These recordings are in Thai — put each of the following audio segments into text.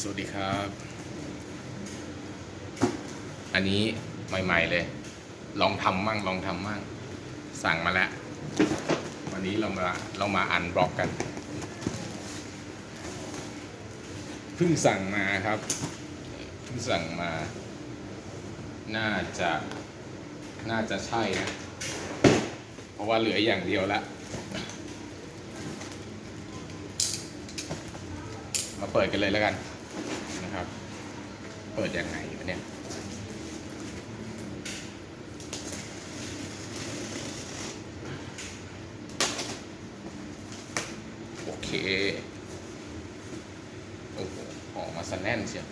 สวัสดีครับ อันนี้ใหม่ๆเลย ลองทำมั่งลองทำมั่ง สั่งมาแล้ว วันนี้เรามาเรามาอันบล็อกกัน เพิ่งสั่งมาครับ เพิ่งสั่งมา น่าจะ น่าจะใช่นะ เพราะว่าเหลืออย่างเดียวละมาเปิดกันเลยแล้วกัน นะครับ เปิดยังไงวะเนี่ยโอเค โอ้โห ออกมาสแน่นเชียว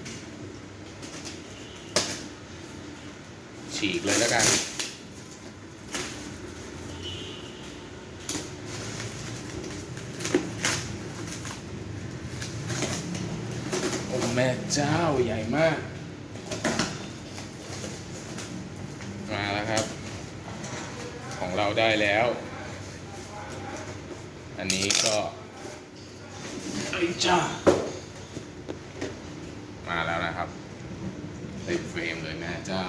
ฉีกเลยแล้วกัน แม่เจ้าใหญ่มาก มาแล้วครับ ของเราได้แล้ว อันนี้ก็ไอ้จ้ามาแล้วนะครับเต็มเฟรมเลยแม่เจ้า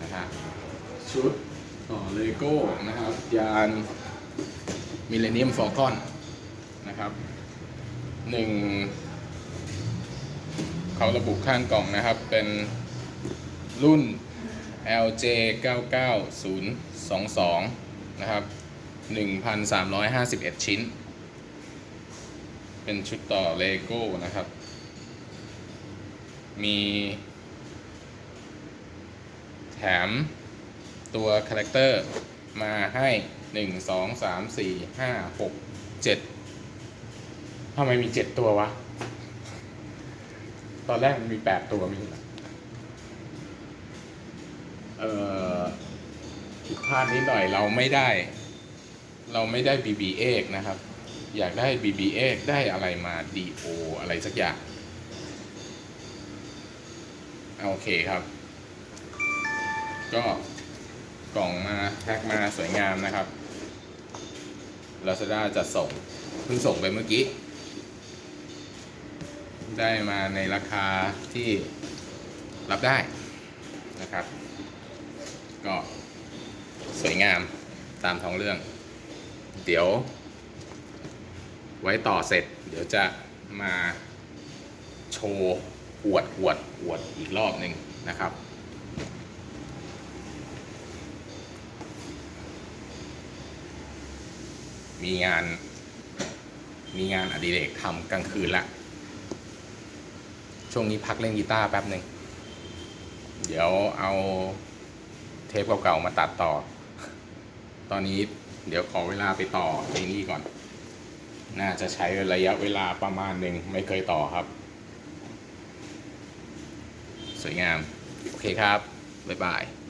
นะฮะชุดต่อเลโก้นะครับ ยานมิเลเนียมฟอลคอนนะครับ หนึ่งเขาระบุข้างกล่องนะครับ เป็นรุ่น LJ 99022 นะครับ 1,351 ชิ้น เป็นชุดต่อเลโก้นะครับ มีแถมตัวคาแรคเตอร์มาให้ 1 2 3 4 5 6 7 ทำไมมีเจ็ดตัววะ ตอนแรกมันมีแปดตัวมีเอ่อผิดพลาดนิดหน่อยเราไม่ได้ เราไม่ได้ BB เอกนะครับ อยากได้ BB เอกได้อะไรมา DO อะไรสักอย่างเอาโอเคครับ ก็กล่องมาแพ็คมาสวยงามนะครับ Lazada จะส่งเพิ่งส่งไปเมื่อกี้ ได้มาในราคาที่รับได้นะครับ ก็สวยงามตามท้องเรื่อง เดี๋ยว ไว้ต่อเสร็จ เดี๋ยวจะมาโชว์อวดอวดอวดอีกรอบหนึ่งนะครับมีงาน มีงานอดิเรกทำกลางคืนละ ช่วงนี้พักเล่นกีตาร์แป๊บหนึ่ง เดี๋ยวเอาเทปเก่าๆมาตัดต่อ ตอนนี้เดี๋ยวขอเวลาไปต่อในนี้ก่อน น่าจะใช้ระยะเวลาประมาณหนึ่งไม่เคยต่อครับ สวยงาม โอเคครับ บ๊ายบาย